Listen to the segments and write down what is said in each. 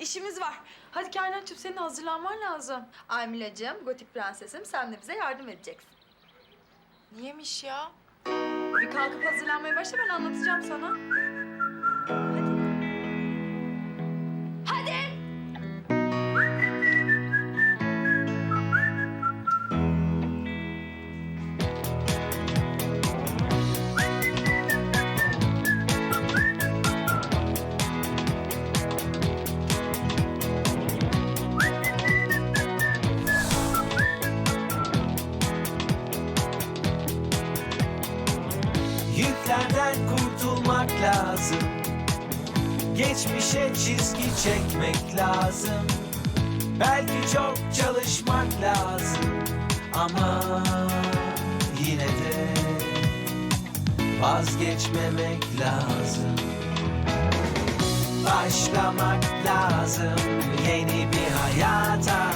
işimiz var. Hadi kainatçım senin hazırlanman lazım. Aymilacığım, gotik prensesim sen de bize yardım edeceksin. Niyemiş ya? Bir kalkıp hazırlanmaya başla ben anlatacağım sana. Hadi. Lazım. Geçmişe çizgi çekmek lazım. Belki çok çalışmak lazım. Ama yine de vazgeçmemek lazım. Başlamak lazım yeni bir hayata.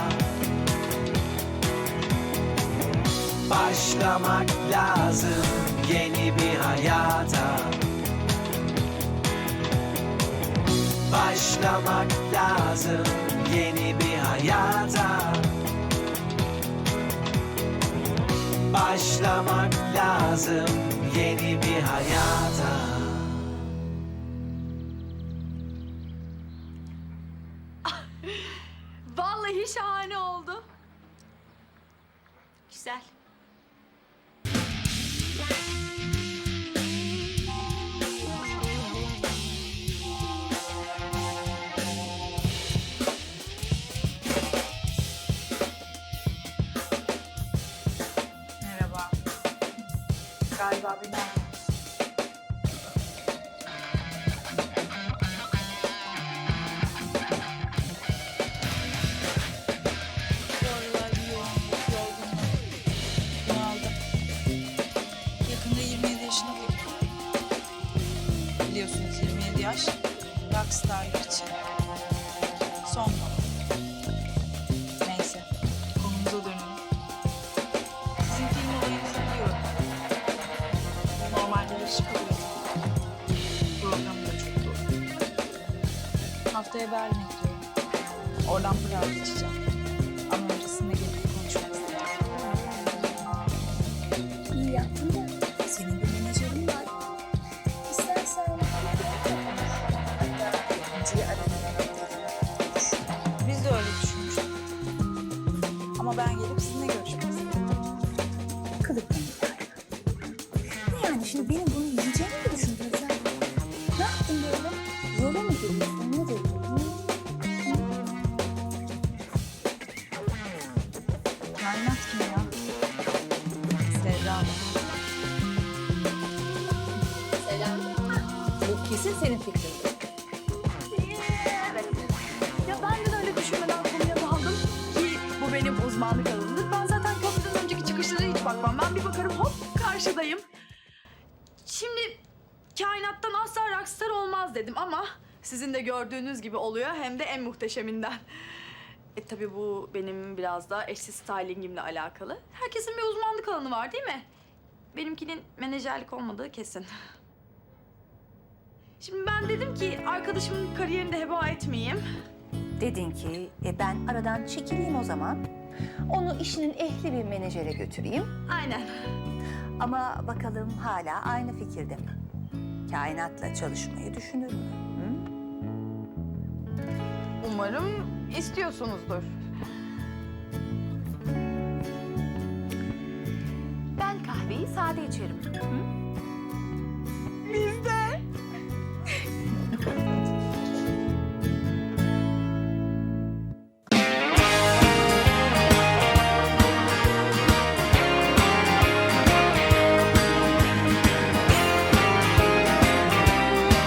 Başlamak lazım yeni bir hayata Başlamak lazım yeni bir hayata Başlamak lazım yeni bir hayata Vallahi şahane oldu. Güzel. galiba bilmem ne. Haftaya Berlin'e gidiyorum. Oradan Prag'a geçeceğim. Ama öncesinde gelip konuşmak istedim. İyi yaptın da senin bir menajerin var. İstersen hatta arayarak Biz de öyle düşünmüştük. Ama ben gelip sizinle görüşmek istedim. Ne yani şimdi benim bunu kesin senin fikrin. Ya ben de öyle düşünmeden konuya daldım ki bu benim uzmanlık alanımdır. Ben zaten köprüden önceki çıkışlara hiç bakmam. Ben bir bakarım hop karşıdayım. Şimdi kainattan asla rockstar olmaz dedim ama sizin de gördüğünüz gibi oluyor hem de en muhteşeminden. E tabii bu benim biraz da eşsiz stylingimle alakalı. Herkesin bir uzmanlık alanı var değil mi? Benimkinin menajerlik olmadığı kesin. Şimdi ben dedim ki arkadaşımın kariyerini de heba etmeyeyim. Dedin ki e, ben aradan çekileyim o zaman. Onu işinin ehli bir menajere götüreyim. Aynen. Ama bakalım hala aynı fikirde mi? Kainatla çalışmayı düşünür mü? Hı? Umarım istiyorsunuzdur. Ben kahveyi sade içerim. Hı?